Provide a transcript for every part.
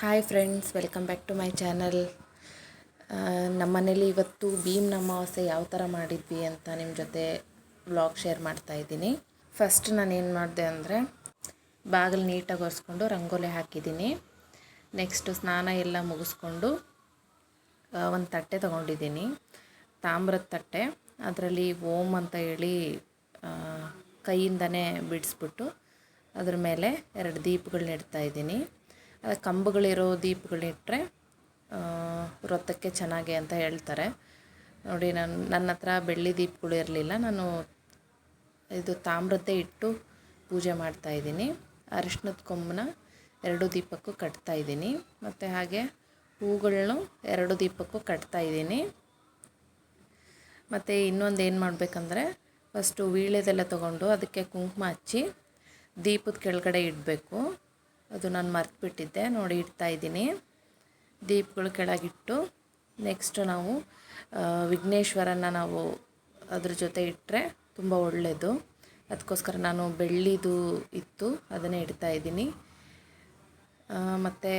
Hi friends welcome back to my channel ನಮ್ಮ ಮನೇಲಿ ಇವತ್ತು ಭೀಮ್ನ ಅಮಾವಾಸ್ಯೆ ಯಾವ ಥರ ಮಾಡಿದ್ವಿ ಅಂತ ನಿಮ್ಮ ಜೊತೆ ವ್ಲಾಗ್ ಶೇರ್ ಮಾಡ್ತಾ ಇದ್ದೀನಿ. ಫಸ್ಟ್ ನಾನು ಏನು ಮಾಡಿದೆ ಅಂದರೆ ಬಾಗಿಲು ನೀಟಾಗಿ ಒರೆಸ್ಕೊಂಡು ರಂಗೋಲಿ ಹಾಕಿದ್ದೀನಿ. ನೆಕ್ಸ್ಟು ಸ್ನಾನ ಎಲ್ಲ ಮುಗಿಸ್ಕೊಂಡು ಒಂದು ತಟ್ಟೆ ತೊಗೊಂಡಿದ್ದೀನಿ. ತಾಮ್ರದ ತಟ್ಟೆ, ಅದರಲ್ಲಿ ಓಮ್ ಅಂತ ಹೇಳಿ ಕೈಯಿಂದನೇ ಬಿಡಿಸ್ಬಿಟ್ಟು ಅದ್ರ ಮೇಲೆ ಎರಡು ದೀಪಗಳನ್ನ ಇಡ್ತಾ ಇದ್ದೀನಿ. ಅದು ಕಂಬಗಳಿರೋ ದೀಪಗಳಿಟ್ಟರೆ ವ್ರತಕ್ಕೆ ಚೆನ್ನಾಗಿ ಅಂತ ಹೇಳ್ತಾರೆ. ನೋಡಿ, ನಾನು, ನನ್ನ ಹತ್ರ ಬೆಳ್ಳಿ ದೀಪಗಳು ಇರಲಿಲ್ಲ. ನಾನು ಇದು ತಾಮ್ರದ್ದೇ ಇಟ್ಟು ಪೂಜೆ ಮಾಡ್ತಾ ಇದ್ದೀನಿ. ಅರಿಶಿನದ ಕೊಂಬನ ಎರಡು ದೀಪಕ್ಕೂ ಕಟ್ತಾ ಇದ್ದೀನಿ. ಮತ್ತು ಹಾಗೆ ಹೂಗಳನ್ನು ಎರಡು ದೀಪಕ್ಕೂ ಕಟ್ತಾ ಇದ್ದೀನಿ. ಮತ್ತು ಇನ್ನೊಂದು ಏನು ಮಾಡಬೇಕಂದ್ರೆ ಫಸ್ಟು ವೀಳ್ಯದೆಲ್ಲ ತೊಗೊಂಡು ಅದಕ್ಕೆ ಕುಂಕುಮ ಹಚ್ಚಿ ದೀಪದ ಕೆಳಗಡೆ ಇಡಬೇಕು. ಅದು ನಾನು ಮರ್ತುಬಿಟ್ಟಿದ್ದೆ. ನೋಡಿ, ಇಡ್ತಾ ಇದ್ದೀನಿ. ದೀಪಗಳು ಕೆಳಗಿಟ್ಟು ನೆಕ್ಸ್ಟು ನಾವು ವಿಘ್ನೇಶ್ವರನ ನಾವು ಅದ್ರ ಜೊತೆ ಇಟ್ಟರೆ ತುಂಬ ಒಳ್ಳೆಯದು ಅದಕ್ಕೋಸ್ಕರ ನಾನು ಬೆಳ್ಳಿದು ಇತ್ತು, ಅದನ್ನೇ ಇಡ್ತಾ ಇದ್ದೀನಿ. ಮತ್ತು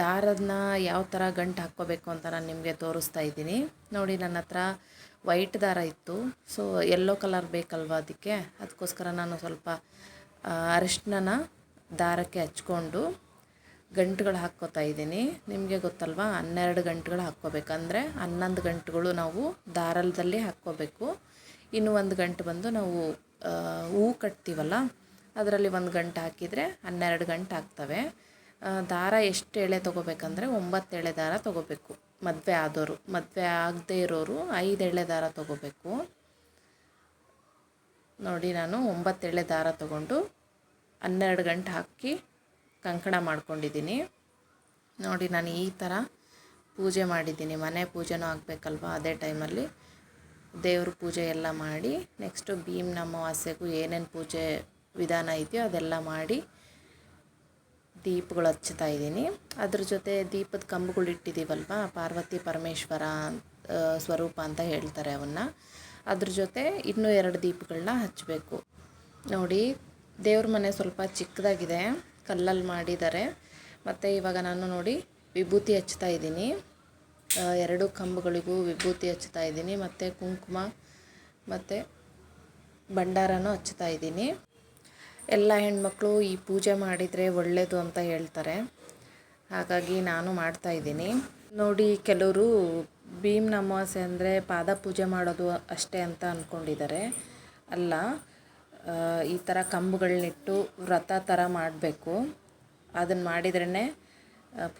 ದಾರದನ್ನ ಯಾವ ಥರ ಗಂಟು ಹಾಕ್ಕೋಬೇಕು ಅಂತ ನಾನು ನಿಮಗೆ ತೋರಿಸ್ತಾ ಇದ್ದೀನಿ. ನೋಡಿ, ನನ್ನ ಹತ್ರ ವೈಟ್ ದಾರ ಇತ್ತು. ಸೊ ಯೆಲ್ಲೋ ಕಲರ್ ಬೇಕಲ್ವ ಅದಕ್ಕೆ? ಅದಕ್ಕೋಸ್ಕರ ನಾನು ಸ್ವಲ್ಪ ಅರಿಶಿನ ದಾರಕ್ಕೆ ಹಚ್ಕೊಂಡು ಗಂಟುಗಳು ಹಾಕ್ಕೋತಾ ಇದ್ದೀನಿ. ನಿಮಗೆ ಗೊತ್ತಲ್ವಾ? ಹನ್ನೆರಡು ಗಂಟುಗಳು ಹಾಕ್ಕೋಬೇಕಂದ್ರೆ ಹನ್ನೊಂದು ಗಂಟುಗಳು ನಾವು ದಾರದಲ್ಲಿ ಹಾಕ್ಕೋಬೇಕು. ಇನ್ನು ಒಂದು ಗಂಟು ಬಂದು ನಾವು ಹೂ ಕಟ್ತೀವಲ್ಲ, ಅದರಲ್ಲಿ ಒಂದು ಗಂಟು ಹಾಕಿದರೆ ಹನ್ನೆರಡು ಗಂಟು ಆಗ್ತವೆ. ದಾರ ಎಷ್ಟು ಎಳೆ ತೊಗೋಬೇಕಂದ್ರೆ ಒಂಬತ್ತು ಎಳೆ ದಾರ ತೊಗೋಬೇಕು. ಮದುವೆ ಆದವರು ಮದುವೆ ಆಗದೇ ಇರೋರು ಐದು ಎಳೆ ದಾರ ತೊಗೋಬೇಕು. ನೋಡಿ ನಾನು ಒಂಬತ್ತು ಎಳೆ ದಾರ ತೊಗೊಂಡು ಹನ್ನೆರಡು ಗಂಟೆ ಹಾಕಿ ಕಂಕಣ ಮಾಡ್ಕೊಂಡಿದ್ದೀನಿ. ನೋಡಿ ನಾನು ಈ ಥರ ಪೂಜೆ ಮಾಡಿದ್ದೀನಿ. ಮನೆ ಪೂಜೆನೂ ಆಗಬೇಕಲ್ವ ಅದೇ ಟೈಮಲ್ಲಿ. ದೇವ್ರ ಪೂಜೆ ಎಲ್ಲ ಮಾಡಿ ನೆಕ್ಸ್ಟು ಭೀಮ್ನ ಅಮಾವಾಸ್ಯೆಗೂ ಏನೇನು ಪೂಜೆ ವಿಧಾನ ಇದೆಯೋ ಅದೆಲ್ಲ ಮಾಡಿ ದೀಪಗಳು ಹಚ್ತಾ ಇದ್ದೀನಿ. ಅದ್ರ ಜೊತೆ ದೀಪದ ಕಂಬಗಳು ಇಟ್ಟಿದ್ದೀವಲ್ವ ಪಾರ್ವತಿ ಪರಮೇಶ್ವರ ಸ್ವರೂಪ ಅಂತ ಹೇಳ್ತಾರೆ ಅವನ್ನ. ಅದ್ರ ಜೊತೆ ಇನ್ನೂ ಎರಡು ದೀಪಗಳನ್ನ ಹಚ್ಚಬೇಕು. ನೋಡಿ ದೇವ್ರ ಮನೆ ಸ್ವಲ್ಪ ಚಿಕ್ಕದಾಗಿದೆ. ಕಲ್ಲಲ್ಲಿ ಮಾಡಿದ್ದಾರೆ. ಮತ್ತು ಇವಾಗ ನಾನು ನೋಡಿ ವಿಭೂತಿ ಹಚ್ತಾ ಇದ್ದೀನಿ. ಎರಡು ಕಂಬಗಳಿಗೂ ವಿಭೂತಿ ಹಚ್ತಾ ಇದ್ದೀನಿ. ಮತ್ತು ಕುಂಕುಮ, ಮತ್ತು ಭಂಡಾರನೂ ಹಚ್ತಾ ಇದ್ದೀನಿ. ಎಲ್ಲ ಹೆಣ್ಮಕ್ಳು ಈ ಪೂಜೆ ಮಾಡಿದರೆ ಒಳ್ಳೆಯದು ಅಂತ ಹೇಳ್ತಾರೆ. ಹಾಗಾಗಿ ನಾನು ಮಾಡ್ತಾ ಇದ್ದೀನಿ. ನೋಡಿ, ಕೆಲವರು ಭೀಮ್ನ ಅಮಾವಾಸ್ಯೆ ಅಂದರೆ ಪಾದ ಪೂಜೆ ಮಾಡೋದು ಅಷ್ಟೇ ಅಂತ ಅಂದ್ಕೊಂಡಿದ್ದಾರೆ ಅಲ್ಲ ಈ ಥರ ಕಂಬಗಳನ್ನಿಟ್ಟು ವ್ರತ ಥರ ಮಾಡಬೇಕು. ಅದನ್ನು ಮಾಡಿದ್ರೇ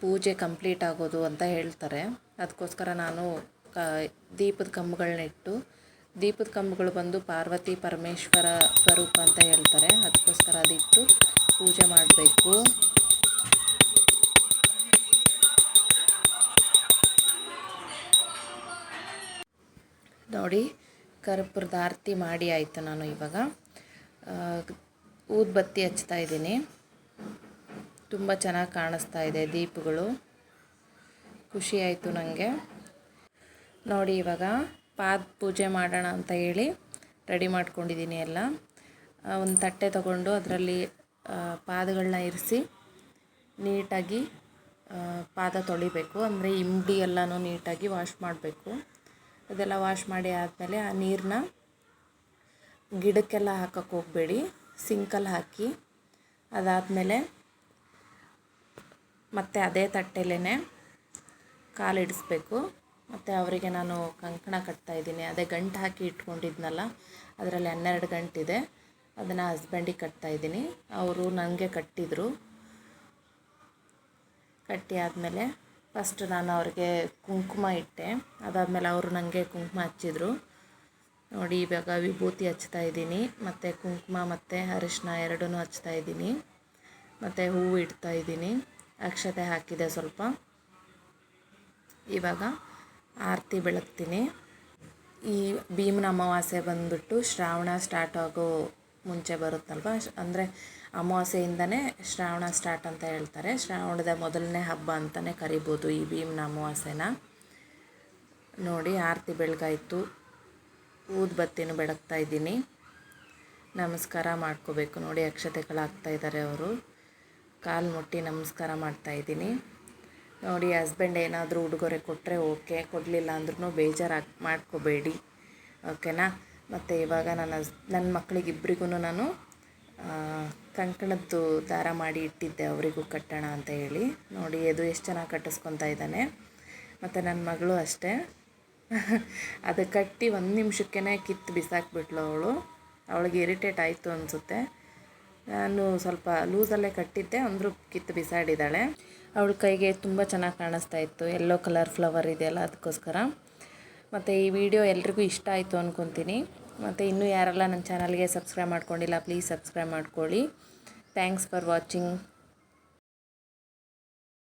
ಪೂಜೆ ಕಂಪ್ಲೀಟ್ ಆಗೋದು ಅಂತ ಹೇಳ್ತಾರೆ. ಅದಕ್ಕೋಸ್ಕರ ನಾನು ಕ ದೀಪದ ಕಂಬಗಳನ್ನಿಟ್ಟು ದೀಪದ ಕಂಬಗಳು ಬಂದು ಪಾರ್ವತಿ ಪರಮೇಶ್ವರ ಸ್ವರೂಪ ಅಂತ ಹೇಳ್ತಾರೆ. ಅದಕ್ಕೋಸ್ಕರ ಅದಿಟ್ಟು ಪೂಜೆ ಮಾಡಬೇಕು. ನೋಡಿ, ಕರ್ಪೂರದ ಆರತಿ ಮಾಡಿ ಆಯಿತು ನಾನು ಇವಾಗ. ಊದ್ಬತ್ತಿ ಹಚ್ತಾ ಇದ್ದೀನಿ. ತುಂಬ ಚೆನ್ನಾಗಿ ಕಾಣಿಸ್ತಾ ಇದೆ ದೀಪಗಳು. ಖುಷಿ ಆಯಿತು ನನಗೆ ನೋಡಿ ಇವಾಗ ಪಾದ ಪೂಜೆ ಮಾಡೋಣ ಅಂತ ಹೇಳಿ ರೆಡಿ ಮಾಡ್ಕೊಂಡಿದ್ದೀನಿ ಎಲ್ಲ. ಒಂದು ತಟ್ಟೆ ತಗೊಂಡು ಅದರಲ್ಲಿ ಪಾದಗಳನ್ನ ಇರಿಸಿ ನೀಟಾಗಿ ಪಾದ ತೊಳಿಬೇಕು. ಅಂದರೆ ಇಂಬಡಿ ಎಲ್ಲನೂ ನೀಟಾಗಿ ವಾಶ್ ಮಾಡಬೇಕು. ಅದೆಲ್ಲ ವಾಶ್ ಮಾಡಿ ಆದಮೇಲೆ ಆ ನೀರನ್ನ ಗಿಡಕ್ಕೆಲ್ಲ ಹಾಕಕ್ಕೆ ಹೋಗಬೇಡಿ. ಸಿಂಕಲ್ಲಿ ಹಾಕಿ ಅದಾದಮೇಲೆ ಮತ್ತೆ ಅದೇ ತಟ್ಟೆಲೇ ಕಾಲಿಡಿಸ್ಬೇಕು ಮತ್ತು ಅವರಿಗೆ ನಾನು ಕಂಕಣ ಕಟ್ತಾ ಇದ್ದೀನಿ. ಅದೇ ಗಂಟು ಹಾಕಿ ಇಟ್ಕೊಂಡಿದ್ನಲ್ಲ, ಅದರಲ್ಲಿ ಹನ್ನೆರಡು ಗಂಟಿದೆ ಅದನ್ನು ಹಸ್ಬೆಂಡಿಗೆ ಕಟ್ತಾ ಇದ್ದೀನಿ. ಅವರು ನನಗೆ ಕಟ್ಟಿದರು. ಕಟ್ಟಿ ಆದಮೇಲೆ ಫಸ್ಟ್ ನಾನು ಅವ್ರಿಗೆ ಕುಂಕುಮ ಇಟ್ಟೆ. ಅದಾದಮೇಲೆ ಅವರು ನನಗೆ ಕುಂಕುಮ ಹಚ್ಚಿದ್ರು. ನೋಡಿ, ಇವಾಗ ವಿಭೂತಿ ಹಚ್ತಾ ಇದ್ದೀನಿ. ಮತ್ತು ಕುಂಕುಮ, ಮತ್ತು ಅರಿಶಿನ ಎರಡೂ ಹಚ್ತಾ ಇದ್ದೀನಿ. ಮತ್ತು ಹೂವು ಇಡ್ತಾ ಇದ್ದೀನಿ. ಅಕ್ಷತೆ ಹಾಕಿದೆ ಸ್ವಲ್ಪ. ಇವಾಗ ಆರತಿ ಬೆಳಗ್ತೀನಿ. ಈ ಭೀಮನ ಅಮಾವಾಸ್ಯೆ ಬಂದುಬಿಟ್ಟು ಶ್ರಾವಣ ಸ್ಟಾರ್ಟ್ ಆಗೋ ಮುಂಚೆ ಬರುತ್ತಲ್ವ? ಅಂದರೆ ಅಮಾವಾಸ್ಯೆಯಿಂದನೇ ಶ್ರಾವಣ ಸ್ಟಾರ್ಟ್ ಅಂತ ಹೇಳ್ತಾರೆ. ಶ್ರಾವಣದ ಮೊದಲನೇ ಹಬ್ಬ ಅಂತಲೇ ಕರಿಬೋದು ಈ ಭೀಮನ ಅಮಾವಾಸ್ಯೆನ. ನೋಡಿ, ಆರತಿ ಬೆಳಗಾಯಿತು. ಊದ್ಬತ್ತಿನೂ ಬೆಳಗ್ತಾ ಇದ್ದೀನಿ. ನಮಸ್ಕಾರ ಮಾಡ್ಕೋಬೇಕು. ನೋಡಿ ಅಕ್ಷತೆಗಳಾಗ್ತಾ ಇದ್ದಾರೆ ಅವರು. ಕಾಲು ಮುಟ್ಟಿ ನಮಸ್ಕಾರ ಮಾಡ್ತಾ ಇದ್ದೀನಿ. ನೋಡಿ, ಹಸ್ಬೆಂಡ್ ಏನಾದರೂ ಉಡುಗೊರೆ ಕೊಟ್ಟರೆ ಓಕೆ. ಕೊಡಲಿಲ್ಲ ಅಂದ್ರೂ ಬೇಜಾರಾಗಿ ಮಾಡ್ಕೋಬೇಡಿ. ಓಕೆನಾ? ಮತ್ತು ಇವಾಗ ನನ್ನ ಹಸ್, ನನ್ನ ಮಕ್ಕಳಿಗಿಬ್ಬರಿಗೂ ನಾನು ಕಂಕಣದ್ದು ದಾರ ಮಾಡಿ ಇಟ್ಟಿದ್ದೆ ಅವರಿಗೂ ಕಟ್ಟೋಣ ಅಂತ ಹೇಳಿ. ನೋಡಿ, ಅದು ಎಷ್ಟು ಚೆನ್ನಾಗಿ ಕಟ್ಟಿಸ್ಕೊತಾ ಇದ್ದಾನೆ. ಮತ್ತು ನನ್ನ ಮಗಳು ಅಷ್ಟೇ. ಅದು ಕಟ್ಟಿ ಒಂದು ನಿಮಿಷಕ್ಕೇ ಕಿತ್ತು ಬಿಸಾಕ್ಬಿಟ್ಲು ಅವಳು. ಅವಳಿಗೆ ಇರಿಟೇಟ್ ಆಯಿತು ಅನಿಸುತ್ತೆ. ನಾನು ಸ್ವಲ್ಪ ಲೂಸಲ್ಲೇ ಕಟ್ಟಿದ್ದೆ, ಅಂದರೂ ಕಿತ್ತು ಬಿಸಾಡಿದ್ದಾಳೆ. ಅವಳ ಕೈಗೆ ತುಂಬ ಚೆನ್ನಾಗಿ ಕಾಣಿಸ್ತಾ ಇತ್ತು. ಎಲ್ಲೋ ಕಲರ್ ಫ್ಲವರ್ ಇದೆಯಲ್ಲ, ಅದಕ್ಕೋಸ್ಕರ. ಮತ್ತು ಈ ವಿಡಿಯೋ ಎಲ್ರಿಗೂ ಇಷ್ಟ ಆಯಿತು ಅಂದ್ಕೊತೀನಿ ಮತ್ತು ಇನ್ನೂ ಯಾರೆಲ್ಲ ನನ್ನ ಚಾನಲ್ಗೆ ಸಬ್ಸ್ಕ್ರೈಬ್ ಮಾಡ್ಕೊಂಡಿಲ್ಲ ಪ್ಲೀಸ್ ಸಬ್ಸ್ಕ್ರೈಬ್ ಮಾಡ್ಕೊಳ್ಳಿ. Thanks for watching